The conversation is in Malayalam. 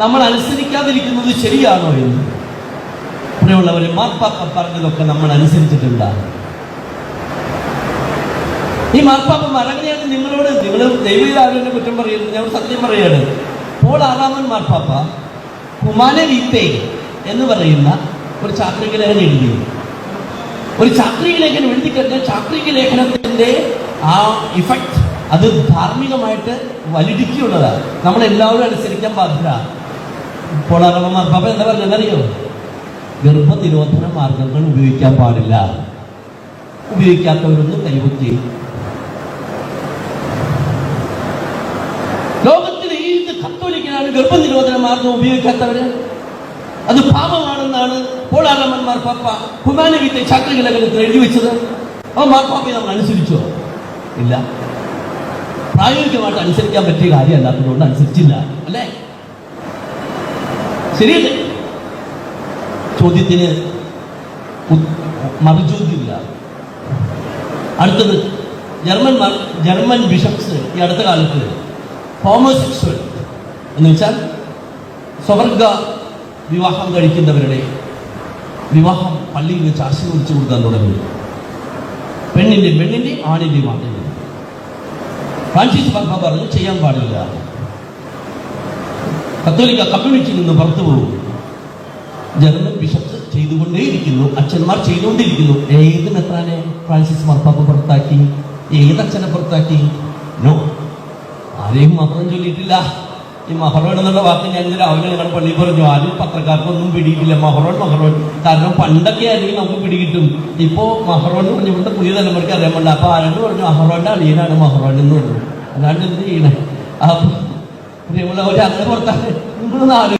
നമ്മൾ അനുസരിക്കാതിരിക്കുന്നത് ശരിയാണോ എന്ന്? പ്രിയമുള്ളവരെ മാർപ്പാപ്പ പറഞ്ഞതൊക്കെ നമ്മൾ അനുസരിച്ചിട്ടുണ്ട്. ഈ മാർപ്പാപ്പ മറങ്ങനെയാണ് നിങ്ങളോട് നിങ്ങൾ ദൈവീരാവിനെ കുറ്റം പറയുന്നത് ഞാൻ സത്യം പറയുകയാണ് പോൾ ആറാമൻ മാർപ്പാപ്പ കുമാന വീത്തെ എന്ന് പറയുന്ന ഒരു ചാക്രിക ലേഖനം എഴുതി. ഒരു ചാക്രിക ലേഖനം എഴുതി കഴിഞ്ഞാൽ ചാക്രിക ലേഖനത്തിന്റെ ആ ഇഫക്റ്റ് അത് ധാർമ്മികമായിട്ട് വലിഡിറ്റി നമ്മളെല്ലാവരും അനുസരിക്കാൻ ബാധ്യത പോൾ അറബമാർ മാർപ്പാപ്പ എന്താ പറഞ്ഞതെന്നറിയോ ഗർഭനിരോധന മാർഗങ്ങൾ ഉപയോഗിക്കാൻ പാടില്ല. ഉപയോഗിക്കാത്തവരൊന്നും കൈവത്തി ലോകത്തിൽ ഏത് കത്തോലിക്കനാണ് ഗർഭനിരോധന മാർഗം ഉപയോഗിക്കാത്തവര് അത് പാപമാണെന്നാണ് പോളാറമ്മൻ മാർപ്പാപ്പ ഹുമാനവിത്തെ ശാക്തകലകലത്തിൽ എഴുതി വെച്ചത്. ആ മാർപ്പാപ്പയെ നമ്മൾ അനുസരിച്ചോ? ഇല്ല. പ്രായോഗികമായിട്ട് അനുസരിക്കാൻ പറ്റിയ കാര്യമല്ലാത്തതുകൊണ്ട് അനുസരിച്ചില്ല. അല്ലേ? ശരിയല്ലേ ചോദ്യത്തിന് മറുചോദ്യമില്ല. അടുത്തത് ജർമ്മൻ ജർമ്മൻ ബിഷപ്സ് ഈ അടുത്ത കാലത്ത് ഹോമോസെക്സ്വൽ എന്ന് വെച്ചാൽ സ്വർഗ വിവാഹം കഴിക്കുന്നവരുടെ വിവാഹം പള്ളിയിൽ വെച്ച് ആശീർവദിച്ചു കൊടുക്കാൻ തുടങ്ങി പെണ്ണിന്റെ പെണ്ണിന്റെ ആണിന്റെ മാറ്റം ഫ്രാൻസിസ് പറഞ്ഞു ചെയ്യാൻ പാടില്ല. കത്തോലിക്ക കമ്മ്യൂണിറ്റിയിൽ നിന്ന് പുറത്തു പോകും. ജനങ്ങൾ ബിഷപ്പ് ചെയ്തുകൊണ്ടേയിരിക്കുന്നു. അച്ഛന്മാർ ചെയ്തുകൊണ്ടിരിക്കുന്നു ഏത് മെത്രാനെ ഫ്രാൻസിസ് മാർപ്പാപ്പ പുറത്താക്കി? ഏത് അച്ഛനെ പുറത്താക്കി? നോ ആരെയും മഹറം ചൊല്ലിയിട്ടില്ല. ഈ മഹറോൻ എന്നുള്ള വാക്ക് ഞാൻ രാവിലെ ഞങ്ങൾ പള്ളി പറഞ്ഞു. ആരും പത്രക്കാർക്കൊന്നും പിടിയിട്ടില്ല. മഹറോൻ മഹറോൻ. കാരണം പണ്ടൊക്കെ ആയിരിക്കും നമുക്ക് പിടികിട്ടും. ഇപ്പോൾ മഹറോൻ എന്ന് പറഞ്ഞു ഇവിടുത്തെ പുതിയ തലമുറയ്ക്ക് അറിയാൻ പാടില്ല അപ്പോൾ ആരോട് പറഞ്ഞു മഹറോന്റെ അളിയനാണ് മഹറോൻ എന്ന് പറഞ്ഞു. അല്ലാണ്ട് എന്ത് ചെയ്യണേ? അപ്പൊ പ്രിയമുള്ളവരെ അങ്ങനെ പുറത്താണ് നിങ്ങളൊന്ന് ആലോചിച്ച്